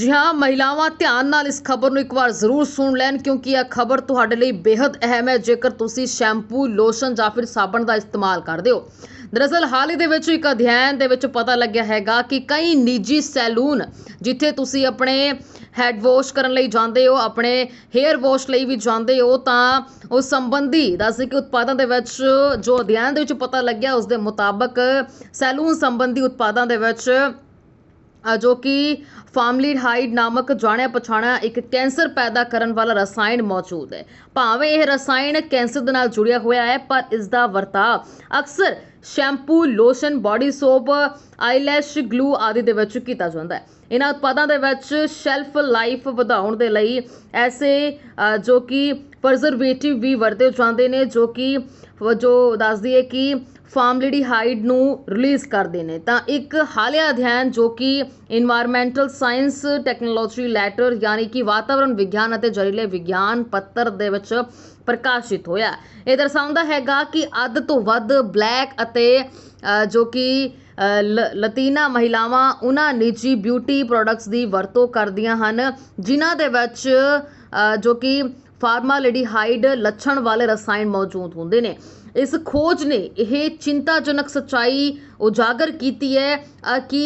ਜੀ ਹਾਂ, ਮਹਿਲਾਵਾਂ ਧਿਆਨ ਨਾਲ ਇਸ ਖਬਰ ਨੂੰ ਇੱਕ ਵਾਰ ਜ਼ਰੂਰ ਸੁਣ ਲੈਣ ਕਿਉਂਕਿ ਇਹ ਖਬਰ ਤੁਹਾਡੇ ਲਈ ਬੇहद ਅਹਿਮ ਹੈ। ਜੇਕਰ ਤੁਸੀਂ ਸ਼ੈਂਪੂ, ਲੋਸ਼ਨ ਜਾਂ ਫਿਰ ਸਾਬਣ ਦਾ ਇਸਤੇਮਾਲ ਕਰਦੇ ਹੋ, ਦਰਅਸਲ ਹਾਲ ਹੀ ਦੇ ਵਿੱਚ ਇੱਕ ਅਧਿਐਨ ਦੇ ਵਿੱਚ ਪਤਾ ਲੱਗਿਆ ਹੈਗਾ ਕਿ ਕਈ ਨਿੱਜੀ ਸੈਲੂਨ ਜਿੱਥੇ ਤੁਸੀਂ ਆਪਣੇ ਹੈਡ ਵਾਸ਼ ਕਰਨ ਲਈ ਜਾਂਦੇ ਹੋ, ਆਪਣੇ ਹੇਅਰ ਵਾਸ਼ ਲਈ ਵੀ ਜਾਂਦੇ ਹੋ, ਤਾਂ ਉਸ ਸੰਬੰਧੀ ਦੱਸਦੇ ਕਿ ਉਤਪਾਦਾਂ ਦੇ ਵਿੱਚ ਜੋ ਅਧਿਐਨ ਦੇ ਵਿੱਚ ਪਤਾ ਲੱਗਿਆ, ਉਸ ਦੇ ਮੁਤਾਬਕ ਸੈਲੂਨ ਸੰਬੰਧੀ ਉਤਪਾਦਾਂ ਦੇ ਵਿੱਚ ਜੋ ਕਿ ਫਾਰਮਲੀਹਾਈਡ ਨਾਮਕ ਜਾਣਿਆ ਪਛਾਣਿਆ ਇੱਕ ਕੈਂਸਰ ਪੈਦਾ ਕਰਨ ਵਾਲਾ ਰਸਾਇਣ ਮੌਜੂਦ ਹੈ। ਭਾਵੇਂ ਇਹ ਰਸਾਇਣ ਕੈਂਸਰ ਦੇ ਨਾਲ ਜੁੜਿਆ ਹੋਇਆ ਹੈ, ਪਰ ਇਸ ਦਾ ਵਰਤਾਅ ਅਕਸਰ shampoo, lotion, body soap, eyelash, glue ਆਦਿ ਦੇ ਵਿੱਚ ਕੀਤਾ ਜਾਂਦਾ ਹੈ। ਇਹਨਾਂ ਉਤਪਾਦਾਂ ਦੇ ਵਿੱਚ ਸ਼ੈਲਫ ਲਾਈਫ ਵਧਾਉਣ ਦੇ ਲਈ ਐਸੇ ਜੋ ਕਿ ਪ੍ਰਜ਼ਰਵੇਟਿਵ ਵੀ ਵਰਤੇ ਜਾਂਦੇ ਨੇ, ਜੋ ਕਿ ਜੋ ਦੱਸਦੀ ਹੈ ਕਿ ਫਾਰਮਲੀਡੀ ਹਾਈਡ ਨੂੰ ਰਿਲੀਜ਼ ਕਰਦੇ ਨੇ। ਤਾਂ ਇੱਕ ਹਾਲਿਆ ਅਧਿਐਨ ਜੋ ਕਿ এনवायरमेंटल ਸਾਇੰਸ ਟੈਕਨੋਲੋਜੀ ਲੈਟਰ ਯਾਨੀ ਕਿ ਵਾਤਾਵਰਣ ਵਿਗਿਆਨ ਅਤੇ ਜ਼ਹਿਰੀਲੇ ਵਿਗਿਆਨ ਪੱਤਰ ਦੇ ਵਿੱਚ ਪ੍ਰਕਾਸ਼ਿਤ ਹੋਇਆ ਇਹ ਦਰਸਾਉਂਦਾ ਹੈਗਾ ਕਿ ਅੱਧ ਤੋਂ ਵੱਧ ਬਲੈਕ ਅਤੇ ਜੋ ਕਿ ਲਤੀਨਾ ਮਹਿਲਾਵਾਂ ਉਹਨਾਂ ਨਿੱਜੀ ਬਿਊਟੀ ਪ੍ਰੋਡਕਟਸ ਦੀ ਵਰਤੋਂ ਕਰਦੀਆਂ ਹਨ, ਜਿਨ੍ਹਾਂ ਦੇ ਵਿੱਚ ਜੋ ਕਿ ਫਾਰਮਾਲਿਡੀਹਾਈਡ ਲੱਛਣ ਵਾਲੇ ਰਸਾਇਣ ਮੌਜੂਦ ਹੁੰਦੇ ਨੇ। ਇਸ ਖੋਜ ਨੇ ਇਹ ਚਿੰਤਾਜਨਕ ਸੱਚਾਈ ਉਜਾਗਰ ਕੀਤੀ ਹੈ ਕਿ